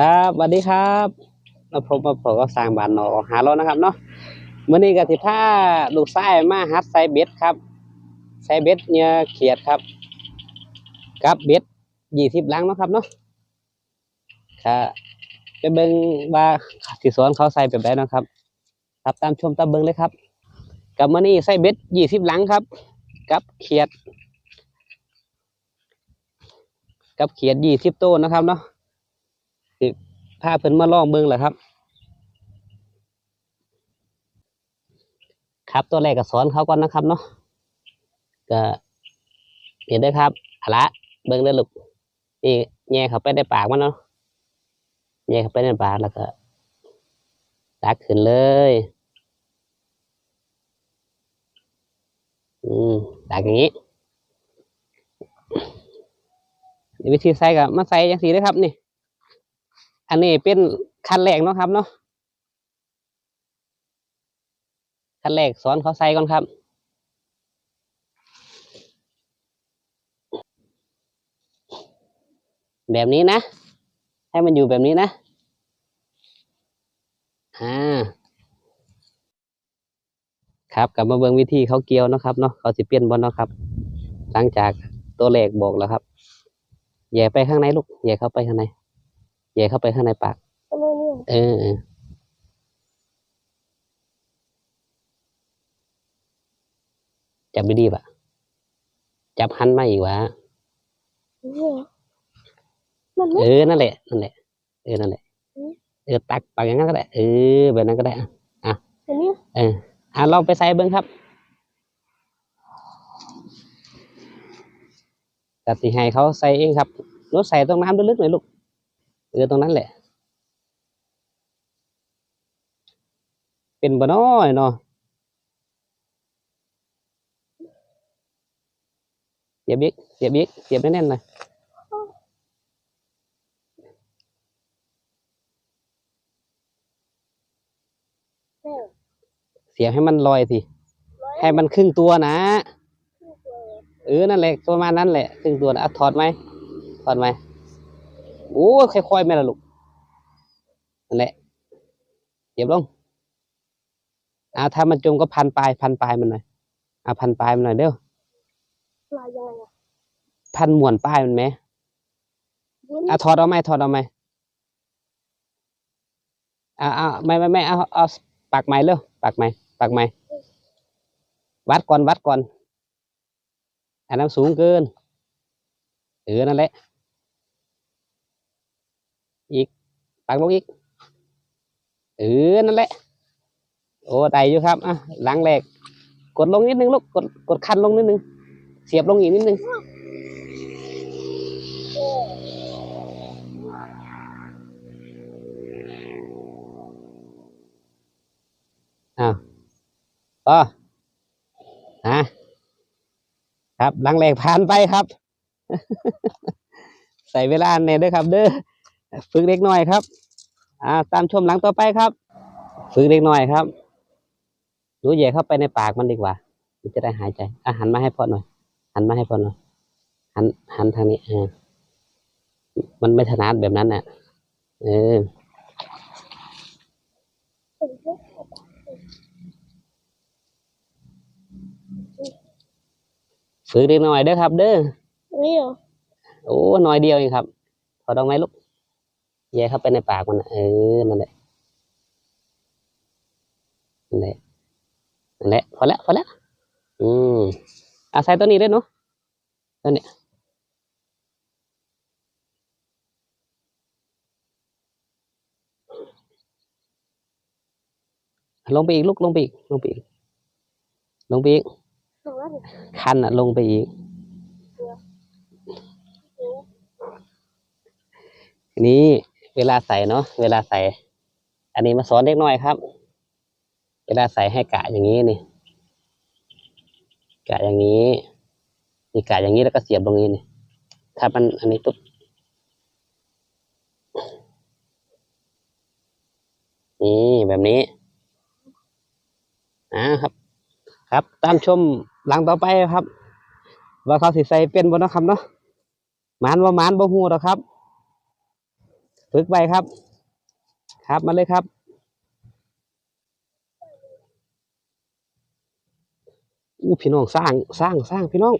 ครับสวัสดีครับมาพบมาพบกับสร้างบ้านหนอหาเรานะครับเนาะมื้อนี้ก็สิพาลูกชายมาหัดใส่เบ็ดครับใส่เบ็ดเหยื่อเขียดครับกับเบ็ด20ลังเนาะครับเนาะค่ะไปเบิ่งว่าสิสอนเขาใส่แบบใดเนะครับ ครับตามชมตามเบิ่งเลยครับ กับมื้อนี้ใส่เบ็ด20ลังครับ กับเขียด กับเขียด20ตัวนะครับเนาะ พาเพิ่นมาลองเบิ่งแหละครับ ครับตัวแรกก็สอนเขาก่อนนะครับเนาะก็เห็นได้ครับอาละเบิ่งเด้ลูกนี่แย่เขาไปในปากมันเนาะแย่เขาไปในปากแล้วก็ตักขึ้นเลยอืมตักอย่างนี้วิธีใส่ก็มาใส่อย่างสีเด้ครับนี่ อันนี้เป็นขั้นแรกเนาะครับเนาะขั้นแรกสอนเขาใส่ก่อนครับแบบนี้นะ ให้มันอยู่แบบนี้นะ อ่า ครับกลับมาเบิ่งวิธีเขาเกี่ยวนะครับเนาะเขาสิเปลี่ยนบอลเนาะครับ หลังจากตัวเลขบอกแล้วครับแย่ไปข้างในลูกแย่เข้าไปข้างใน แหย่เข้าไปข้างในปากทำไมเนี่ยเออเออจับดีๆปะจับหันมาอีกวะเนี่ยมันไม่เออ นั่นแหละ นั่นแหละ เออ นั่นแหละอืมเออ ตักปากอย่างนั้นก็ได้ เออ แบบนั้นก็ได้ อะอันเนี้ยเออ อะ ลองไปใส่เบิ้งครับตัดสิให้เขาใส่เองครับรถใส่ตรงน้ำลึกๆหน่อยลูก เออตรงนั้นแหละ เป็นบ่น้อยเนาะเสียบอีกเสียบอีกเสียบแน่นๆหน่อยเสียบให้มันลอยสิ ให้มันครึ่งตัวนะเออนั่นแหละประมาณนั้นแหละครึ่งตัวนะอะถอดไหมถอดไหม โอ้ยค่อยๆแม่ละลูกนั่นแหละเสียบลงอ่าถ้ามันจมก็พันปลายพันปลายมันหน่อยอ่าพันปลายมันหน่อยเด้อลายยังไงอะพันหมวนปลายมันไหมวุ้นอะถอดเอาไหมถอดเอาไหมอ่าอ่าไม่ไม่ไม่เอาเอาปากไม้เร็วปากไม้ปากไม้วัดก่อนวัดก่อนอันนั้นสูงเกินเออนั่นแหละ อีกปากลงอีกเออนั่นแหละ โอ้ได้อยู่ครับอะหลังแรกกดลงนิดนึงลูกกดกดคันลงนิดนึง เสียบลงอีกนิดนึงอ้าวก็ฮะครับหลังแรกผ่านไปครับ ใส่เวลาเนี่ยด้วยครับ เด้อ ฝึกเล็กน้อยครับ อ่า ตามชมหลังต่อไปครับ ฝึกเล็กน้อยครับดูเหย่เข้าไปในปากมันดีกว่า มันจะได้หายใจอะหันมาให้พ่อหน่อย หันมาให้พ่อหน่อย หัน หันทางนี้เออมันไม่ถนัดแบบนั้นน่ะ เออฝึกเล็กน้อยเด้อครับ เด้อนี่เหรอโอ้น้อยเดียวเองครับ พอดองไหมลูก แย่เข้าไปในปากมันเออนั่นแหละนั่นแหละนั่นแหละพอแล้วพอแล้วอืมอาศัยตัวนี้ด้วยเนาะตัวเนี้ยลงไปอีกลูกลงไปอีกลงไปอีกลงไปอีกคันอะลงไปอีก นี้ เวลาใส่เนาะเวลาใส่ อันนี้มาสอนเล็กน้อยครับ เวลาใส่ให้กะอย่างนี้นี่ กะอย่างนี้นี่กะอย่างนี้แล้วก็เสียบตรงนี้นี่ถ้ามันอันนี้ปุ๊บนี่แบบนี้อ่าครับ ครับ ตามชมหลังต่อไปครับ ว่าเขาสิใส่เป็นบ่เนะครับเนาะมานว่ามานบ่ฮู้หรอครับ ฝึกไว้ครับ ครับมาเลยครับอู้พี่น้องสร้างสร้างสร้างพี่น้อง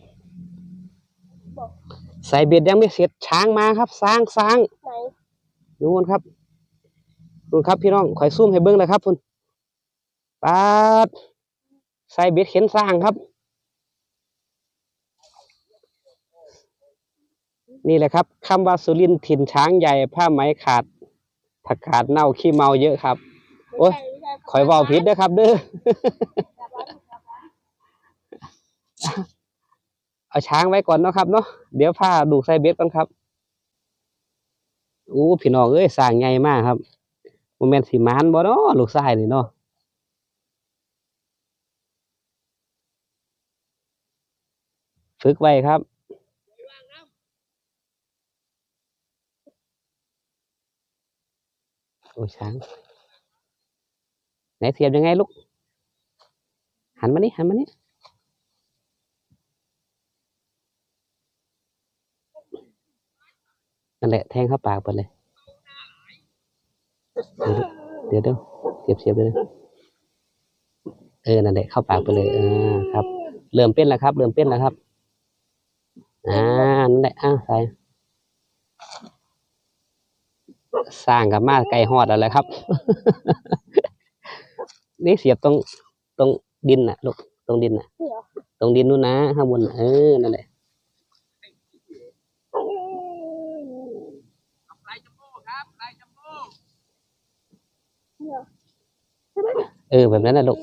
ใส่เบ็ดยังไม่เสร็จช้างมาครับ สร้างสร้างนดูนครับดูครับพี่น้องคอยซูมให้เบิ้งเลยครับคุณปาดใส่เบ็ดเข็นสร้างครับ นี่แหละครับคำว่าสุรินทร์ถิ่นช้างใหญ่ผ้าไหมขาดผักกาดเน่าขี้เมาเยอะครับ โอ๊ยคอยว่าผิดนะครับ เด้อเอาช้างไว้ก่อนเนาะครับเนาะเดี๋ยวพาดูใส่เบ็ดก่อนครับอู้พี่น้องเอ้ยสร้างใหญ่มากครับโมเมนต์สีมานบ่เนาะลูกชายนี่เนาะฝึกไว้ครับ โอ้ช้าง ไหนเสียบยังไงลูก หันมานี่หันมานี่นั่นแหละแทงเข้าปากไปเลย เดี๋ยวเดี๋ยวเสียบเสียบเลยเออนั่นแหละเข้าปากไปเลยอ่าครับ เริ่มเป็นแล้วครับ เริ่มเป็นแล้วครับ อ่านั่นแหละอ่าใส่ สร้างกับมาไก่หอดอะไรครับ นี่เสียบตรงตรงดินน่ะลูกตรงดินน่ะนี่เหรอตรงดินนู้นนะข้างบนน่ะเออนั่นแหละนี่เหรอเออแบบนั้นนะลูก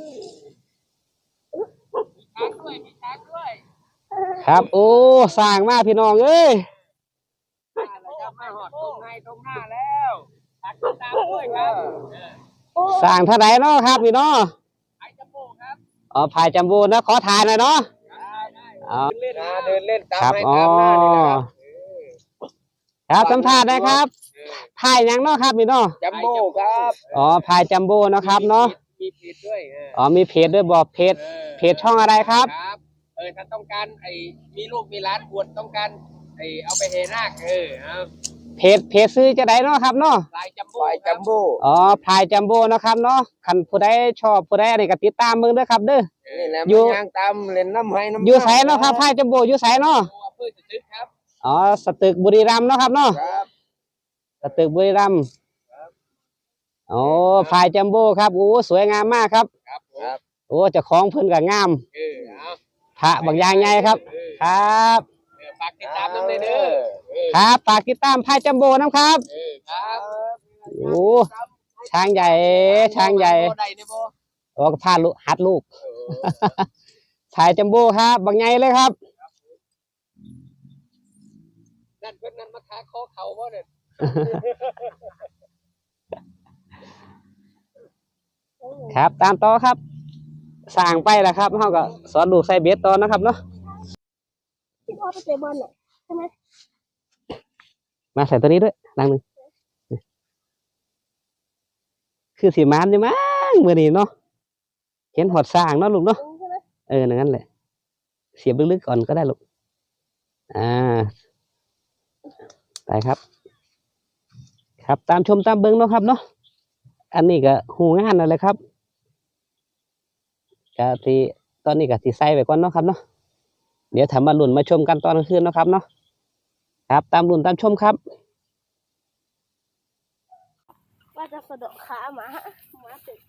ครับ โอ้สร้างมากพี่น้องเอ้ย ครับมาหอดตรงในตรงหน้าแล้วตักตามด้วยครับ สร้างเท่าไหร่เนาะครับพี่น้องไอ้จมูกครับอ๋อพายจัมโบ้นะ ขอทานหน่อยเนาะอ๋อเล่นเดินเล่นตามครับให้อ๋อตามหน้านี่นะครับครับสัมภาษณ์นะครับพายหยังเนาะครับพี่น้องจัมโบ้ครับอ๋อพายจัมโบ้เนาะครับเนาะมีเพจด้วยเอออ๋อมีเพจด้วยบอกเพจออเพจช่องอะไรครับ ครับ เออถ้าต้องการไอ้มีลูกมีร้านบวชต้องการไอ้เอาไปเฮนาคเออเอา เพจเพจซื้อจะได้เนาะครับเนาะลายจัมโบ้ลายจัมโบ้อ๋อพายจัมโบ้เนาะครับเนาะคันผู้ใดชอบผู้ใดอะไรก็ติดตามมึงเด้อครับ เด้อนี่แหละอยู่มันยางตามเล่นน้ำให้น้ำอยู่ไสเนาะครับพายจัมโบ้อยู่ไสเนาะตัวเพื่อจะซื้อครับอ๋อสตึกบุรีรัมย์เนาะครับเนาะครับสตึกบุรีรัมย์โอ้พายจัมโบ้ครับโอ้สวยงามมากครับครับครับโอ้เจ้าของเพิ่นก็งามเออเอาพระบางอย่างใหญ่ครับเออครับเออ ฝากติดตามน้ำเลยเด้อเออครับฝากติดตามพายจัมโบ้นะครับเออครับโอ้ช้างใหญ่ ช้างใหญ่บ่ได้เด้อบ่โอ้ก็พาลูกหัดลูกเออพายจัมโบ้ครับบางใหญ่เลยครับ นั่นเพิ่นนั่นมาค้าคอเขาบ่เนี่ยครับ ตามต่อครับสร้างไปแล้วครับเขาก็สอนลูกใส่เบ็ดต่อนะครับเนาะที่พ่อ ไปเตะบอลน่ะใช่ไหมมาใส่ตัวนี้ด้วยดังหนึ่งคือสีมานใช่มั้งมือนี้เนาะเห็นหอดสร้างเนาะลูกเนาะใช่ไหมเอออย่างนั้นแหละเสียบลึกๆก่อนก็ได้ลูกอ่าไปครับ ครับตามชมตามเบิ้งเนาะครับเนาะอันนี้ก็หูงานนั่นแหละครับกะที่ตอนนี้ก็สิใส่ไปก่อนเนาะครับเนาะ เดี๋ยวถามมาลุ่นมาชมกันตอนกลางคืนนะครับเนาะครับ ตามลุ่นตามชมครับ ว่าจะสะดาะขาหมาหมาติด